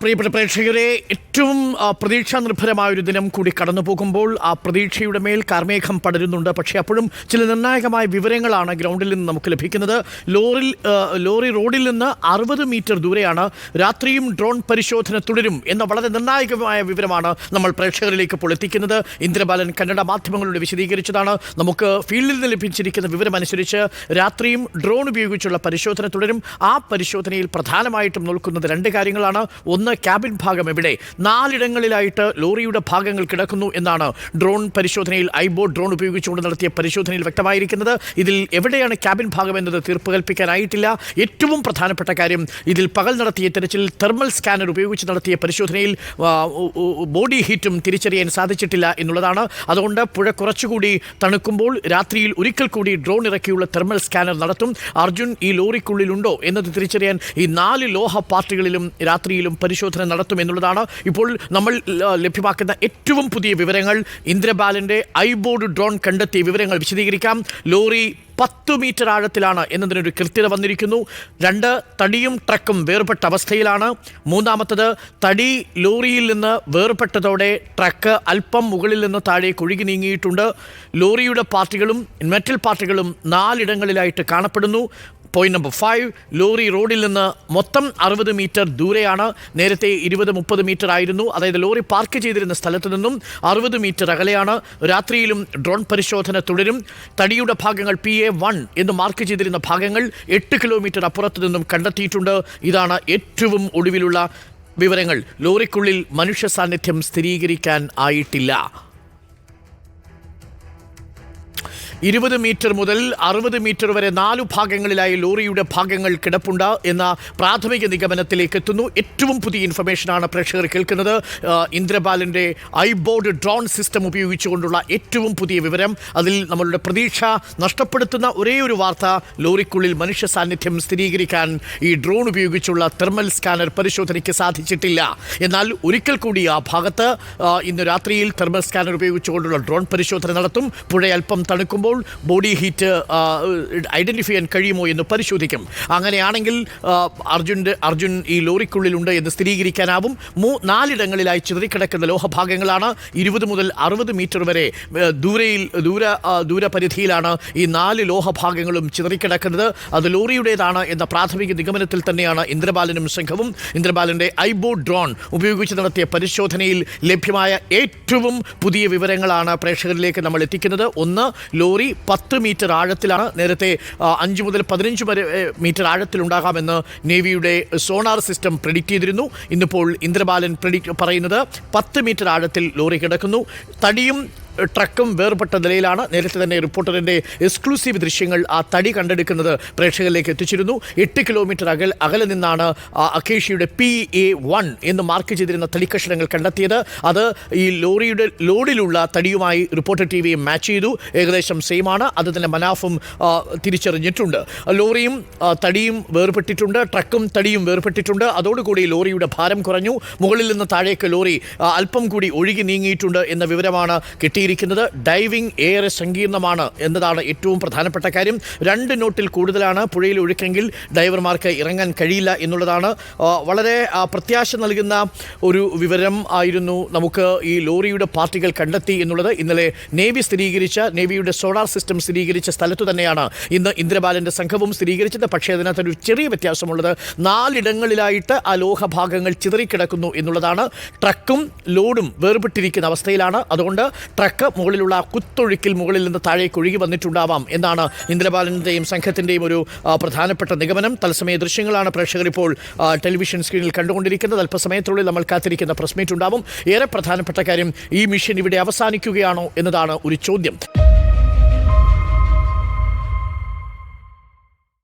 പ്രിയപ്പെട്ട പ്രേക്ഷകരെ ഏറ്റവും പ്രതീക്ഷ നിർഭരമായ ഒരു ദിനം കൂടി കടന്നു പോകുമ്പോൾ ആ പ്രതീക്ഷയുടെ മേൽ കാർമേഘം പടരുന്നുണ്ട്. പക്ഷേ അപ്പോഴും ചില നിർണായകമായ വിവരങ്ങളാണ് ഗ്രൗണ്ടിൽ നിന്ന് നമുക്ക് ലഭിക്കുന്നത്. ലോറിൽ ലോറി റോഡിൽ നിന്ന് അറുപത് മീറ്റർ ദൂരെയാണ് രാത്രിയും ഡ്രോൺ പരിശോധന തുടരും എന്ന വളരെ നിർണായകമായ വിവരമാണ് നമ്മൾ പ്രേക്ഷകരിലേക്ക് ഇപ്പോൾ എത്തിക്കുന്നത്. ഇന്ദ്രബാലൻ കന്നഡ മാധ്യമങ്ങളോട് വിശദീകരിച്ചതാണ്. നമുക്ക് ഫീൽഡിൽ നിന്ന് ലഭിച്ചിരിക്കുന്ന വിവരമനുസരിച്ച് രാത്രിയും ഡ്രോൺ ഉപയോഗിച്ചുള്ള പരിശോധന തുടരും. ആ പരിശോധനയിൽ പ്രധാനമായിട്ടും നോക്കുന്നത് രണ്ട് കാര്യങ്ങളാണ്. ഒന്ന് ക്യാബിൻ ഭാഗം എവിടെ? നാലിടങ്ങളിലായിട്ട് ലോറിയുടെ ഭാഗങ്ങൾ കിടക്കുന്നു എന്നാണ് ഡ്രോൺ പരിശോധനയിൽ ഐബോട്ട് ഡ്രോൺ ഉപയോഗിച്ചുകൊണ്ട് നടത്തിയ പരിശോധനയിൽ വ്യക്തമായിരിക്കുന്നത്. ഇതിൽ എവിടെയാണ് ക്യാബിൻ ഭാഗം എന്നത് തീർപ്പ് കൽപ്പിക്കാനായിട്ടില്ല. ഏറ്റവും പ്രധാനപ്പെട്ട കാര്യം ഇതിൽ പകൽ നടത്തിയ തെരച്ചിൽ തെർമൽ സ്കാനർ ഉപയോഗിച്ച് നടത്തിയ പരിശോധനയിൽ ബോഡി ഹീറ്റും തിരിച്ചറിയാൻ സാധിച്ചിട്ടില്ല എന്നുള്ളതാണ്. അതുകൊണ്ട് പുഴ കുറച്ചുകൂടി തണുക്കുമ്പോൾ രാത്രിയിൽ ഒരിക്കൽ കൂടി ഡ്രോൺ ഇറക്കിയുള്ള തെർമൽ സ്കാനർ നടത്തും. അർജുൻ ഈ ലോറിക്കുള്ളിലുണ്ടോ എന്നത് തിരിച്ചറിയാൻ ഈ നാല് ലോഹ പാർട്ടികളിലും രാത്രിയിലും പരിശോധന നടത്തും എന്നുള്ളതാണ്. ഇപ്പോൾ നമ്മൾ ലഭ്യമാക്കുന്ന ഏറ്റവും പുതിയ വിവരങ്ങൾ ഇന്ദ്രബാലന്റെ ഐബോർഡ് ഡ്രോൺ കണ്ടെത്തിയ വിവരങ്ങൾ വിശദീകരിക്കാം. ലോറി പത്ത് മീറ്റർ ആഴത്തിലാണ് എന്നതിനൊരു കൃത്യത വന്നിരിക്കുന്നു. രണ്ട് തടിയും ട്രക്കും വേർപെട്ട അവസ്ഥയിലാണ്. മൂന്നാമത്തത് തടി ലോറിയിൽ നിന്ന് വേർപെട്ടതോടെ ട്രക്ക് അല്പം മുകളിൽ നിന്ന് താഴേക്ക് ഒഴുകി നീങ്ങിയിട്ടുണ്ട്. ലോറിയുടെ പാർട്ടികളും മെറ്റൽ പാർട്ടികളും നാലിടങ്ങളിലായിട്ട് കാണപ്പെടുന്നു. പോയിന്റ് നമ്പർ ഫൈവ് ലോറി റോഡിൽ നിന്ന് മൊത്തം അറുപത് മീറ്റർ ദൂരെയാണ്. നേരത്തെ ഇരുപത് മുപ്പത് മീറ്റർ ആയിരുന്നു. അതായത് ലോറി പാർക്ക് ചെയ്തിരുന്ന സ്ഥലത്ത് നിന്നും അറുപത് മീറ്റർ അകലെയാണ്. രാത്രിയിലും ഡ്രോൺ പരിശോധന തുടരും. തടിയുടെ ഭാഗങ്ങൾ പി എ വൺ എന്ന് മാർക്ക് ചെയ്തിരുന്ന ഭാഗങ്ങൾ എട്ട് കിലോമീറ്റർ അപ്പുറത്ത് നിന്നും കണ്ടെത്തിയിട്ടുണ്ട്. ഇതാണ് ഏറ്റവും ഒടുവിലുള്ള വിവരങ്ങൾ. ലോറിക്കുള്ളിൽ മനുഷ്യ സാന്നിധ്യം സ്ഥിരീകരിക്കാൻ ആയിട്ടില്ല. ഇരുപത് മീറ്റർ മുതൽ അറുപത് മീറ്റർ വരെ നാലു ഭാഗങ്ങളിലായി ലോറിയുടെ ഭാഗങ്ങൾ കിടപ്പുണ്ട് എന്ന പ്രാഥമിക നിഗമനത്തിലേക്ക് എത്തുന്നു. ഏറ്റവും പുതിയ ഇൻഫർമേഷനാണ് പ്രേക്ഷകർ കേൾക്കുന്നത്. ഇന്ദ്രബാലന്റെ ഐബോർഡ് ഡ്രോൺ സിസ്റ്റം ഉപയോഗിച്ചുകൊണ്ടുള്ള ഏറ്റവും പുതിയ വിവരം. അതിൽ നമ്മളുടെ പ്രതീക്ഷ നഷ്ടപ്പെടുത്തുന്ന ഒരേ ഒരു വാർത്ത ലോറിക്കുള്ളിൽ മനുഷ്യ സാന്നിധ്യം സ്ഥിരീകരിക്കാൻ ഈ ഡ്രോൺ ഉപയോഗിച്ചുള്ള തെർമൽ സ്കാനർ പരിശോധനയ്ക്ക് സാധിച്ചിട്ടില്ല. എന്നാൽ ഒരിക്കൽ കൂടി ആ ഭാഗത്ത് ഇന്ന് രാത്രിയിൽ തെർമൽ സ്കാനർ ഉപയോഗിച്ചുകൊണ്ടുള്ള ഡ്രോൺ പരിശോധന നടത്തും. പുഴയൽപ്പം തണുക്കുമ്പോൾ ബോഡി ഹീറ്റ് ഐഡന്റിഫൈ ചെയ്യാൻ കഴിയുമോ എന്ന് പരിശോധിക്കും. അങ്ങനെയാണെങ്കിൽ അർജുന്റെ അർജുൻ ഈ ലോറിക്കുള്ളിലുണ്ട് എന്ന് സ്ഥിരീകരിക്കാനാവും. മൂ നാലിടങ്ങളിലായി ചിതറിക്കിടക്കുന്ന ലോഹഭാഗങ്ങളാണ്. ഇരുപത് മുതൽ അറുപത് മീറ്റർ വരെ ദൂരയിൽ ദൂര ദൂരപരിധിയിലാണ് ഈ നാല് ലോഹഭാഗങ്ങളും ചിതറിക്കിടക്കുന്നത്. അത് ലോറിയുടേതാണ് എന്ന പ്രാഥമിക നിഗമനത്തിൽ തന്നെയാണ് ഇന്ദ്രബാലനും സംഘവും. ഇന്ദ്രബാലന്റെ ഐബോ ഡ്രോൺ ഉപയോഗിച്ച് നടത്തിയ പരിശോധനയിൽ ലഭ്യമായ ഏറ്റവും പുതിയ വിവരങ്ങളാണ് പ്രേക്ഷകരിലേക്ക് നമ്മൾ എത്തിക്കുന്നത്. ഒന്ന് ലോറി പത്ത് മീറ്റർ ആഴത്തിലാണ്. നേരത്തെ അഞ്ച് മുതൽ പതിനഞ്ച് വരെ മീറ്റർ ആഴത്തിലുണ്ടാകാമെന്ന് നേവിയുടെ സോണാർ സിസ്റ്റം പ്രെഡിക്റ്റ് ചെയ്തിരുന്നു. ഇന്നിപ്പോൾ ഇന്ദ്രബാലൻ പ്രെഡിക്റ്റ് പറയുന്നത് പത്ത് മീറ്റർ ആഴത്തിൽ ലോറി കിടക്കുന്നു. തടിയും ട്രക്കും വേർപെട്ട നിലയിലാണ് നേരത്തെ തന്നെ റിപ്പോർട്ടറിന്റെ എക്സ്ക്ലൂസീവ് ദൃശ്യങ്ങൾ ആ തടി കണ്ടെടുക്കുന്നത് പ്രേക്ഷകരിലേക്ക് എത്തിച്ചിരുന്നു. എട്ട് കിലോമീറ്റർ അകൽ അകലെ നിന്നാണ് ആ അക്കേഷ്യയുടെ പി എ വൺ എന്ന് മാർക്ക് ചെയ്തിരുന്ന തടിക്കഷണങ്ങൾ കണ്ടെത്തിയത്. അത് ഈ ലോറിയുടെ ലോഡിലുള്ള തടിയുമായി റിപ്പോർട്ടർ ടി വിയും മാച്ച് ചെയ്തു. ഏകദേശം സെയിം ആണ്. അത് തന്നെ മനാഫും തിരിച്ചറിഞ്ഞിട്ടുണ്ട്. ലോറിയും തടിയും വേർപെട്ടിട്ടുണ്ട്. ട്രക്കും തടിയും വേർപെട്ടിട്ടുണ്ട്. അതോടുകൂടി ലോറിയുടെ ഭാരം കുറഞ്ഞു. മുകളിൽ നിന്ന് താഴേക്ക് ലോറി അല്പം കൂടി ഒഴുകി നീങ്ങിയിട്ടുണ്ട് എന്ന വിവരമാണ് കിട്ടിയിരിക്കുന്നത് ഡൈവിംഗ് ഏറെ സങ്കീർണമാണ് എന്നതാണ് ഏറ്റവും പ്രധാനപ്പെട്ട കാര്യം. രണ്ട് നോട്ടിൽ കൂടുതലാണ് പുഴയിൽ ഒഴുക്കെങ്കിൽ ഡൈവർമാർക്ക് ഇറങ്ങാൻ കഴിയില്ല എന്നുള്ളതാണ്. വളരെ പ്രത്യാശ നൽകുന്ന ഒരു വിവരം ആയിരുന്നു നമുക്ക് ഈ ലോറിയുടെ പാർട്ടികൾ കണ്ടെത്തി എന്നുള്ളത്. ഇന്നലെ നേവി സ്ഥിരീകരിച്ച നേവിയുടെ സോളാർ സിസ്റ്റം സ്ഥിരീകരിച്ച സ്ഥലത്തു തന്നെയാണ് ഇന്ന് ഇന്ദ്രബാലന്റെ സംഘവും സ്ഥിരീകരിച്ചത്. പക്ഷേ അതിനകത്തൊരു ചെറിയ വ്യത്യാസമുള്ളത്. നാലിടങ്ങളിലായിട്ട് ആ ലോഹഭാഗങ്ങൾ ചിതറിക്കിടക്കുന്നു എന്നുള്ളതാണ്. ട്രക്കും ലോഡും വേർപെട്ടിരിക്കുന്ന അവസ്ഥയിലാണ്. അതുകൊണ്ട് ട്രക്ക് മുകളിലുള്ള ആ കുത്തൊഴുക്കിൽ മുകളിൽ നിന്ന് താഴേക്ക് ഒഴുകി വന്നിട്ടുണ്ടാവാം എന്നാണ് ഇന്ദ്രബാലന്റെയും സംഘത്തിന്റെയും ഒരു പ്രധാനപ്പെട്ട നിഗമനം. തത്സമയ ദൃശ്യങ്ങളാണ് പ്രേക്ഷകർ ഇപ്പോൾ ടെലിവിഷൻ സ്ക്രീനിൽ കണ്ടുകൊണ്ടിരിക്കുന്നത്. അല്പസമയത്തിനുള്ളിൽ നമ്മൾ കാത്തിരിക്കുന്ന പ്രസ് മീറ്റ് ഉണ്ടാവും ഏറെ പ്രധാനപ്പെട്ട കാര്യം ഈ മിഷൻ ഇവിടെ അവസാനിക്കുകയാണോ എന്നതാണ് ഒരു ചോദ്യം.